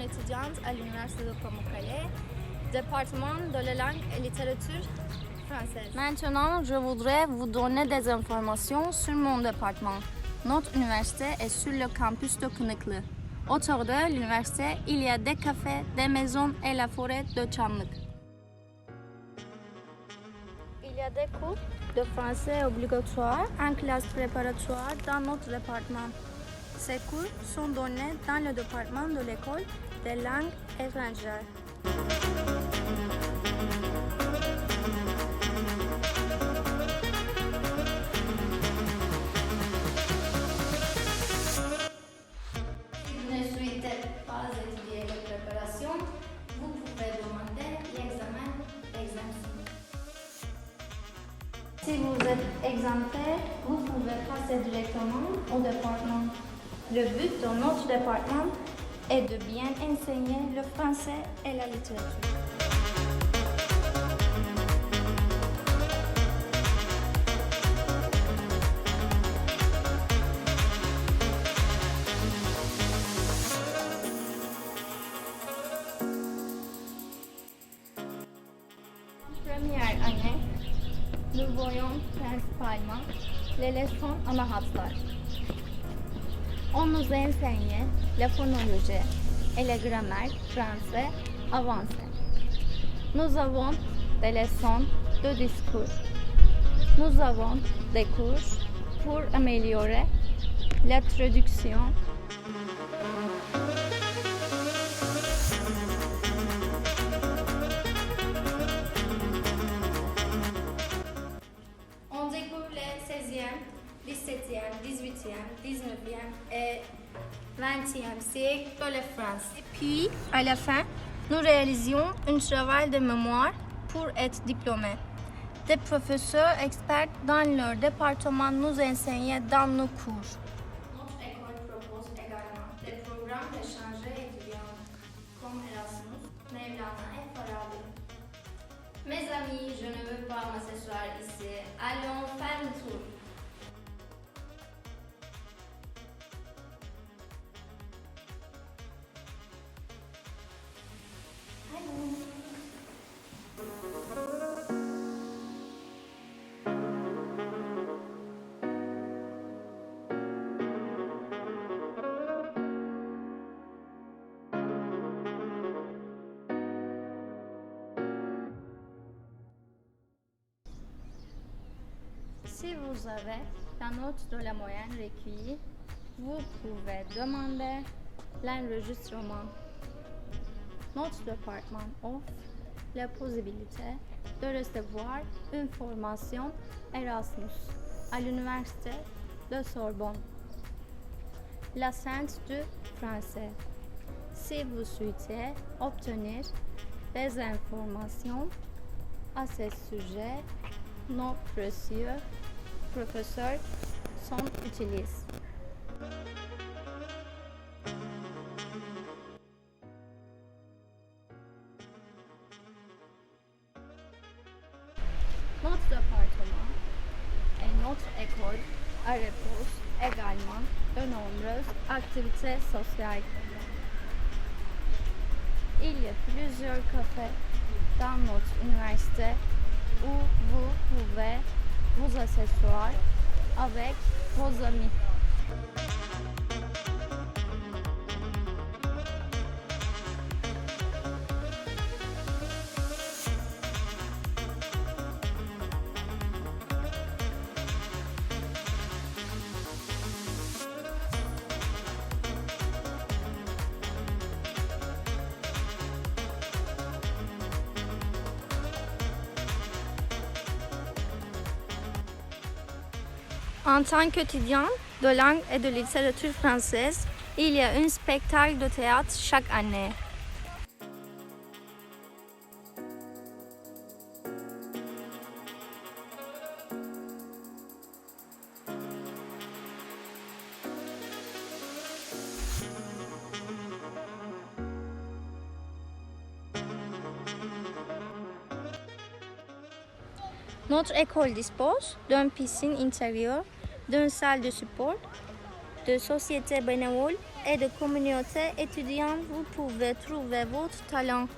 étudiante à l'Université de Pamukkale, département de la langue et littérature française. Maintenant, je voudrais vous donner des informations sur mon département. Notre université est sur le campus de Kınıklı. Autour de l'université, il y a des cafés, des maisons et la forêt de Çamlık. Il y a des cours de français obligatoires en classe préparatoire dans notre département. Ces cours sont donnés dans le département de l'école des langues étrangères. Si vous ne souhaitez pas étudier la préparation, vous pouvez demander l'examen d'exemption. Si vous êtes exempté, vous pouvez passer directement au département. Le but de notre département est de bien enseigner le français et la littérature. Première année, nous voyons principalement les leçons en hatlar. On nous enseigne la phonologie et la grammaire français avancée. Nous avons des leçons de discours. Nous avons des cours pour améliorer la traduction. 17e, 18e, 19e et 20e siècle de la France. Et puis, à la fin, nous réalisions un travail de mémoire pour être diplômés. Des professeurs experts dans leur département nous enseignaient dans nos cours. Notre école propose également des programmes d'échange étudiants comme Erasmus, Mevlana et Farabi. Mes amis, je ne veux pas m'asseoir ici. Allons faire un tour. Si vous avez la note de la moyenne recueillie, vous pouvez demander l'enregistrement. Notre département offre la possibilité de recevoir une formation Erasmus à l'université de Sorbonne. La Centre du français. Si vous souhaitez obtenir des informations à ce sujet, nos précieux professeurs sont utilisés. Notre département et notre école repose également de nombreuses activités sociales. Il y a plusieurs cafés dans notre université où vous pouvez vous asseoir avec vos amis. En tant qu'étudiant de langue et de littérature française, il y a un spectacle de théâtre chaque année. Notre école dispose d'une piscine intérieure, d'une salle de support, de sociétés bénévoles et de communauté étudiante, vous pouvez trouver votre talent.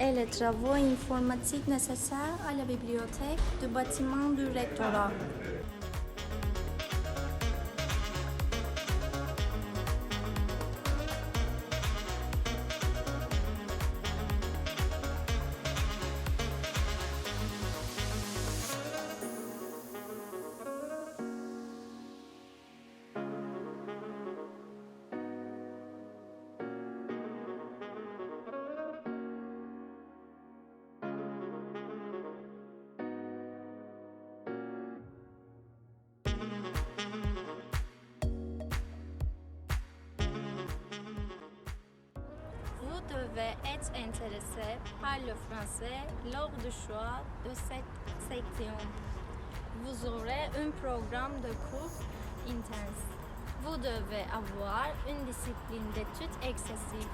Et les travaux informatiques nécessaires à la bibliothèque du bâtiment du rectorat. Vous devez être intéressé par le français lors du choix de cette section. Vous aurez un programme de cours intense. Vous devez avoir une discipline d'études excessive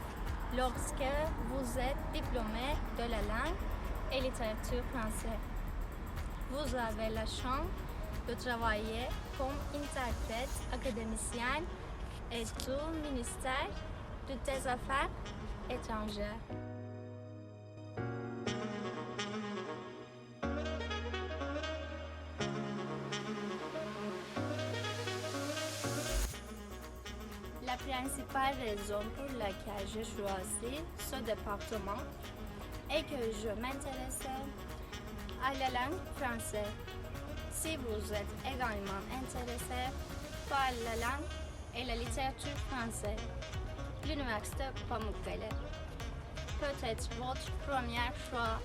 lorsque vous êtes diplômé de la langue et littérature française. Vous avez la chance de travailler comme interprète académicien et sous ministère de des Affaires La principale raison pour laquelle j'ai choisi ce département est que je m'intéressais à la langue française. Si vous êtes également intéressé par la langue et la littérature française, L'Université Pamukkale. Peut-être votre première fois.